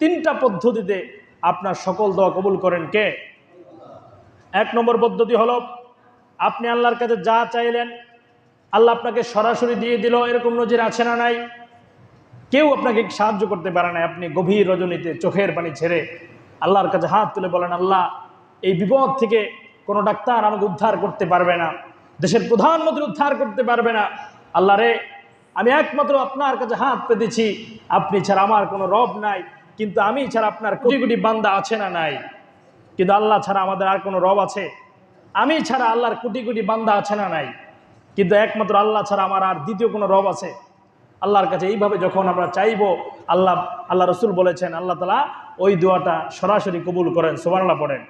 তিনটা পদ্ধতিতে আপনার সকল দোয়া কবুল করেন কে? এক নম্বর পদ্ধতি হলো, আপনি আল্লাহর কাছে যা চাইলেন, আল্লাহ আপনাকে সরাসরি দিয়ে দিল, এরকম নজির আছে না নাই? কেউ আপনাকে সাহায্য করতে পারে না আপনি গভীর রজনীতে চোখের পানি ছেড়ে আল্লাহর কাছে হাত তুলে বলেন, আল্লাহ, এই বিপদ থেকে কোনো ডাক্তার আমাকে উদ্ধার করতে পারবে না, দেশের প্রধানমন্ত্রী উদ্ধার করতে পারবে না। আল্লাহ রে, আমি একমাত্র আপনার কাছে হাত পেতেছি, আপনি ছাড়া আমার কোনো রব নাই। কিন্তু আমি ছাড়া আপনার কোটি কোটি বান্দা আছে না নাই? কিন্তু আল্লাহ ছাড়া আমাদের আর কোনো রব আছে? আমি ছাড়া আল্লাহর কোটি কোটি বান্দা আছে না নাই? কিন্তু একমাত্র আল্লাহ ছাড়া আমার আর দ্বিতীয় কোনো রব আছে? আল্লাহর কাছে এইভাবে যখন আমরা চাইব আল্লাহ আল্লাহ রসুল বলেছেন আল্লাহ তালা ওই দোয়াটা সরাসরি কবুল করেন সোমানলা পড়েন।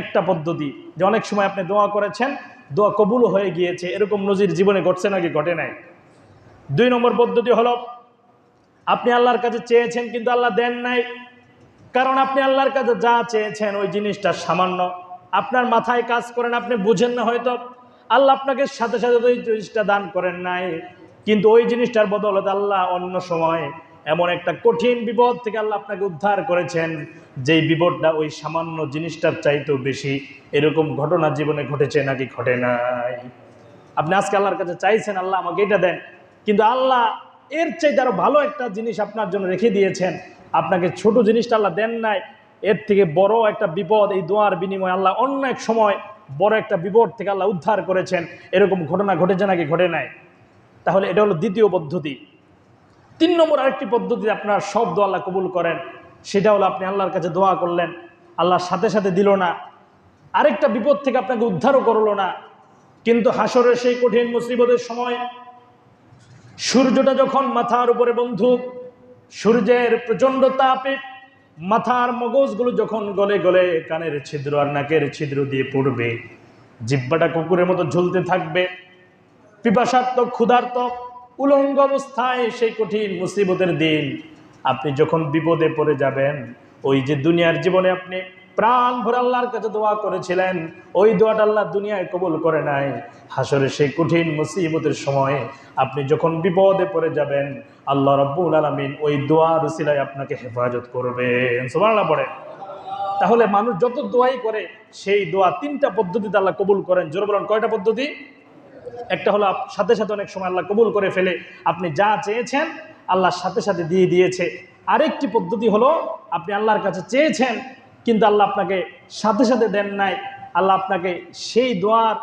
একটা পদ্ধতি যে অনেক সময় আপনি দোয়া করেছেন দোয়া কবুল হয়ে গিয়েছে এরকম নজির জীবনে ঘটছে নাকি ঘটে নাই? দুই নম্বর পদ্ধতি হলো আপনি আল্লাহর কাছে চেয়েছেন, কিন্তু আল্লাহ দেন নাই। কারণ আপনি আল্লাহর কাছে যা চেয়েছেন, ওই জিনিসটা সামান্য। আপনার মাথায় কাজ করেন, আপনি বুঝেন না হয়তো। আল্লাহ আপনাকে সাথে সাথে ওই জিনিসটা দান করেন নাই। কিন্তু ওই জিনিসটার বদলতে আল্লাহ অন্য সময় এমন একটা কঠিন বিপদ থেকে আল্লাহ আপনাকে উদ্ধার করেছেন, যেই বিপদটা ওই সামান্য জিনিসটার চাইতেও বেশি। এরকম ঘটনা জীবনে ঘটেছে নাকি ঘটে নাই? আপনি আজকে আল্লাহর কাছে চাইছেন, আল্লাহ আমাকে এটা দেন। কিন্তু আল্লাহ এর চাইতে আরও ভালো একটা জিনিস আপনার জন্য রেখে দিয়েছেন। আপনাকে ছোট জিনিসটা আল্লাহ দেন নাই, এর থেকে বড় একটা বিপদ, এই দোয়ার বিনিময়ে আল্লাহ অন্য এক সময় বড় একটা বিপদ থেকে আল্লাহ উদ্ধার করেছেন। এরকম ঘটনা ঘটেছে নাকি ঘটে নাই? তাহলে এটা হলো দ্বিতীয় পদ্ধতি। তিন নম্বর আরেকটি পদ্ধতি আপনার সব আল্লাহ কবুল করেন, সেটা হলো আপনি আল্লাহর কাছে দোয়া করলেন আল্লাহর সাথে সাথে দিল না। আরেকটা বিপদ থেকে আপনাকে উদ্ধারও করল না। কিন্তু হাসরের সেই কঠিন মুসিবতের সময় সূর্যটা যখন মাথার উপরে বন্ধু, সূর্যের প্রচণ্ড তাপে মাথার মগজগুলো যখন গলে গলে কানের ছিদ্র আর নাকের ছিদ্র দিয়ে পড়বে, জিব্বাটা কুকুরের মতো ঝুলতে থাকবে, পিপাসাত্মক, ক্ষুধার্তক, উলঙ্গ অবস্থায় সেই কঠিন মুসিবতের দিন আপনি যখন বিপদে পড়ে যাবেন, ওই যে দুনিয়ার জীবনে আপনি প্রাণ ভরে আল্লাহর কাছে দোয়া করেছিলেন। ওই দোয়াটা আল্লাহ দুনিয়ায় কবুল করে নাই। হাসরে সেই কঠিন মুসিবতের সময়ে আপনি যখন বিপদে পড়ে যাবেন, আল্লাহ রব্বুল আলমিন ওই দোয়া রসিলায় আপনাকে হেফাজত করবেন সোমাল্লাহ পড়ে। তাহলে মানুষ যত দোয়াই করে, সেই দোয়া তিনটা পদ্ধতিতে আল্লাহ কবুল করেন। জোর বলেন, কয়টা পদ্ধতি? একটা হলো সাথে সাথে অনেক সময় আল্লাহ কবুল করে ফেলে। আপনি যা চেয়েছেন আল্লাহর সাথে সাথে দিয়ে দিয়েছে। আরেকটি পদ্ধতি হলো, আপনি আল্লাহর কাছে চেয়েছেন কিন্তু আল্লাহ আপনাকে সাথে সাথে দেন নাই। আল্লাহ আপনাকে সেই দোয়ার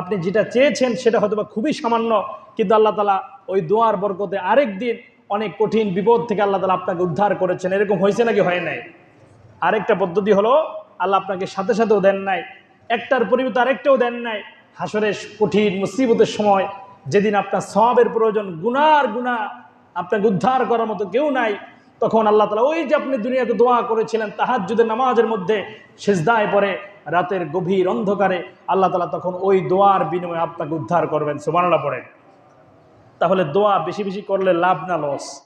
আপনি যেটা চেয়েছেন সেটা হয়তো বা খুবই সামান্য, কিন্তু আল্লাহ তালা ওই দোয়ার বরকতে আরেক দিন অনেক কঠিন বিপদ থেকে আল্লাহ তালা আপনাকে উদ্ধার করেছেন। এরকম হয়েছে নাকি হয় নাই? আরেকটা পদ্ধতি হলো, আল্লাহ আপনাকে সাথে সাথেও দেন নাই, একটার পরিবর্তে আরেকটাও দেন নাই। হাসরের কঠিন মুসিবতের সময় যেদিন আপনার সবের প্রয়োজন, গুনার গুণা আপনাকে উদ্ধার করার মতো কেউ নাই। তখন আল্লাহ তালা ওই যে আপনি দুনিয়াতে দোয়া করেছিলেন তাহার যদি নামাজের মধ্যে সেজদায় পরে রাতের গভীর অন্ধকারে আল্লাহ তালা তখন ওই দোয়ার বিনিময়ে আপনাকে উদ্ধার করবেন। সুমানলা পড়েন। তাহলে দোয়া বেশি বেশি করলে লাভ না, লস?